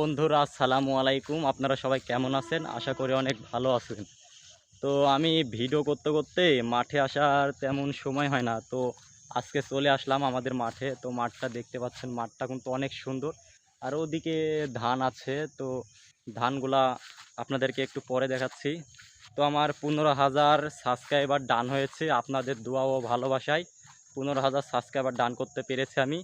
বন্ধুরা, আসসালামু আলাইকুম। আপনারা সবাই কেমন আছেন? আশা করি অনেক ভালো আছেন। তো আমি ভিডিও করতে করতে মাঠে আসার তেমন সময় হয় না। তো আজকে চলে আসলাম আমাদের মাঠে। তো মাঠটা দেখতে পাচ্ছেন, মাঠটা কিন্তু অনেক সুন্দর। আর ওদিকে ধান আছে। তো ধানগুলা আপনাদেরকে একটু পরে দেখাচ্ছি। তো আমার পনেরো হাজার সাবস্ক্রাইবার ডান হয়েছে। আপনাদের দোয়া ও ভালোবাসায় পনেরো হাজার সাবস্ক্রাইবার ডান করতে পেরেছি আমি।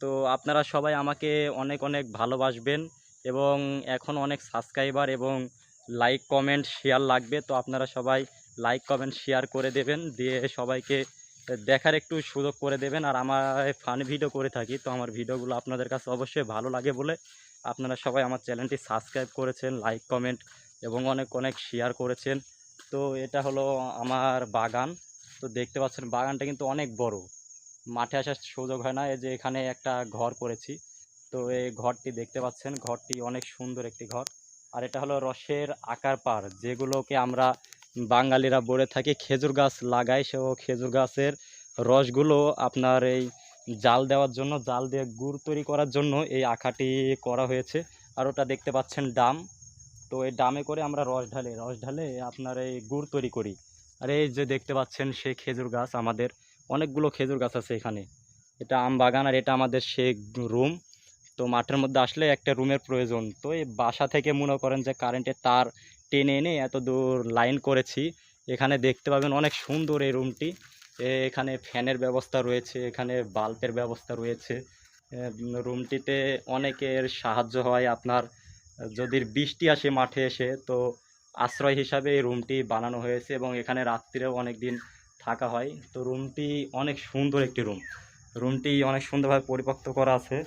তো আপনারা সবাই আমাকে অনেক অনেক ভালোবাসবেন। এবং এখন অনেক সাবস্ক্রাইবার এবং লাইক কমেন্ট শেয়ার লাগবে। তো আপনারা সবাই লাইক কমেন্ট শেয়ার করে দেবেন। দিয়ে সবাইকে দেখার একটু সুযোগ করে দেবেন। আর আমার ফান ভিডিও করে থাকি, তো আমার ভিডিওগুলো আপনাদের কাছে অবশ্যই ভালো লাগে বলে আপনারা সবাই আমার চ্যানেলটি সাবস্ক্রাইব করেছেন লাইক কমেন্ট এবং অনেক অনেক শেয়ার করেছেন। তো এটা হলো আমার বাগান। তো দেখতে পাচ্ছেন, বাগানটা কিন্তু অনেক বড়। মাঠে আসার সুযোগ হয় না। এই যে এখানে একটা ঘর করেছি। তো এই ঘরটি দেখতে পাচ্ছেন, ঘরটি অনেক সুন্দর একটি ঘর। আর এটা হলো রসের আকার পার যেগুলোকে আমরা বাঙালিরা বলে থাকি খেজুর গাছ লাগাই সে খেজুর গাছের রসগুলো আপনার এই জাল দেওয়ার জন্য, জাল দিয়ে গুড় তৈরি করার জন্য এই আঁকাটি করা হয়েছে। আর ওটা দেখতে পাচ্ছেন ডাম। তো এই ডামে করে আমরা রস ঢালি, রস ঢালে আপনার এই গুড় তৈরি করি। আর এই যে দেখতে পাচ্ছেন সেই খেজুর গাছ আমাদের, অনেকগুলো খেজুর গাছ আছে এখানে। এটা আম বাগান আর এটা আমাদের সে রুম। তো মাঠের মধ্যে আসলে একটা রুমের প্রয়োজন। তো এই বাসা থেকে মনে করেন যে কারেন্টের তার টেনে এনে এত দূর লাইন করেছি, এখানে দেখতে পাবেন অনেক সুন্দর এই রুমটি এখানে ফ্যানের ব্যবস্থা রয়েছে, এখানে বাল্বের ব্যবস্থা রয়েছে। রুমটিতে অনেকের সাহায্য হয় আপনার, যদি বৃষ্টি আসে মাঠে এসে, তো আশ্রয় হিসাবে এই রুমটি বানানো হয়েছে এবং এখানে রাত্রিরেও অনেক দিন থাকা হয়। তো রুমটি অনেক সুন্দর একটি রুম রুমটি অনেক সুন্দরভাবে পরিপক্ত করা আছে।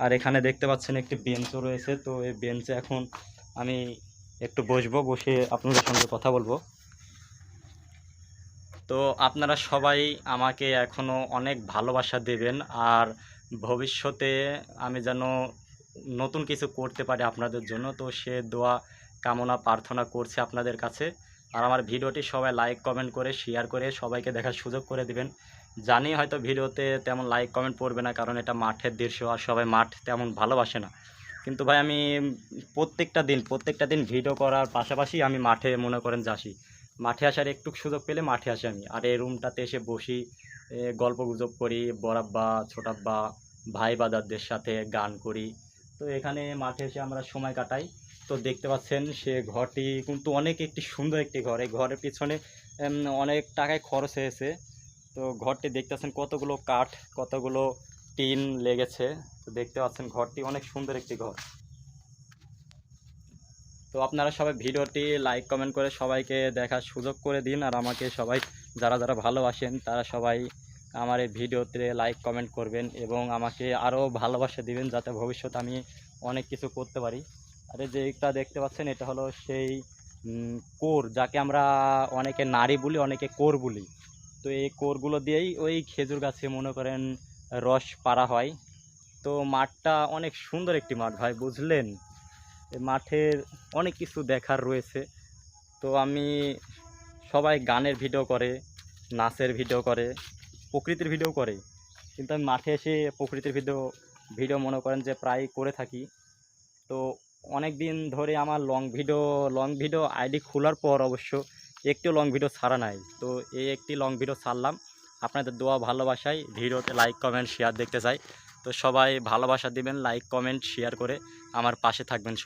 আর এখানে দেখতে পাচ্ছেন একটি বেঞ্চও রয়েছে। তো এই বেঞ্চে এখন আমি একটু বসবো, বসে আপনাদের সঙ্গে কথা বলব। তো আপনারা সবাই আমাকে এখনও অনেক ভালোবাসা দেবেন আর ভবিষ্যতে আমি যেন নতুন কিছু করতে পারি আপনাদের জন্য। তো সে দোয়া কামনা প্রার্থনা করছি আপনাদের কাছে। আর আমার ভিডিওটি সবাই লাইক কমেন্ট করে শেয়ার করে সবাইকে দেখার সুযোগ করে দিবেন। জানি হয়তো ভিডিওতে তেমন লাইক কমেন্ট পড়বে না, কারণ এটা মাঠের দৃশ্য আর সবাই মাঠ তেমন ভালোবাসে না। কিন্তু ভাই, আমি প্রত্যেকটা দিন প্রত্যেকটা দিন ভিডিও করার পাশাপাশি আমি মাঠে মনে করেন যাসি মাঠে আসার একটু সুযোগ পেলে মাঠে আসি আমি। আর এই রুমটাতে এসে বসি গল্প গুজব করি বড়াব্বা ছোটাব্বা ভাই বাদারদের সাথে গান করি তো এখানে মাঠে এসে আমরা সময় কাটাই। তো দেখতে পাচ্ছেন সে ঘরটি কিন্তু অনেক একটি সুন্দর একটি ঘর। এই ঘরের পিছনে অনেক টাকায় খরচ হয়েছে। তো ঘরটি দেখতে পাচ্ছেন কতগুলো কাঠ, কতগুলো টিন লেগেছে। তো দেখতে পাচ্ছেন ঘরটি অনেক সুন্দর একটি ঘর। তো আপনারা সবাই ভিডিওটি লাইক, কমেন্ট করে সবাইকে দেখার সুযোগ করে দিন। আর আমাকে সবাই, যারা যারা ভালোবাসেন, তারা সবাই আমার এই ভিডিওতে লাইক কমেন্ট করবেন এবং আমাকে আরও ভালোবাসা দিবেন যাতে ভবিষ্যতে আমি অনেক কিছু করতে পারি। আর এই যে এটা দেখতে পাচ্ছেন, এটা হলো সেই কোর, যাকে আমরা অনেকে নারী বলি, অনেকে কোর বলি। তো এই কোরগুলো দিয়েই ওই খেজুর গাছে মনে করেন রস পাড়া হয়। তো মাঠটা অনেক সুন্দর একটি মাঠ ভাই, বুঝলেন? মাঠের অনেক কিছু দেখার রয়েছে। তো আমি সবাই গানের ভিডিও করে, নাচের ভিডিও করে প্রকৃতির ভিডিও করে। কিন্তু আমি মাঠে এসে প্রকৃতির ভিডিও ভিডিও মনে করেন যে প্রায় করে থাকি। তো অনেক দিন ধরে আমার long video long video ID খোলার পর অবশ্য একটু লং ভিডিও ছাড়া নাই। তো এই একটি লং ভিডিও ছাড়লাম। আপনাদের দোয়া ভালোবাসায় ভিডিওতে লাইক কমেন্ট শেয়ার দেখতে চাই। তো সবাই ভালোবাসা দিবেন লাইক কমেন্ট শেয়ার করে আমার পাশে থাকবেন